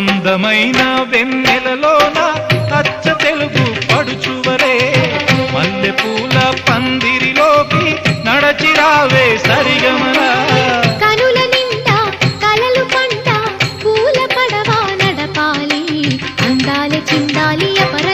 అందమైన వెన్నెలలోన అచ్చ తెలుగు పడుచువరే మల్లె పూల పందిరిలోకి నడచిరావే సరిగమరా కనుల పూల నడపాలి. చిందాలి అపర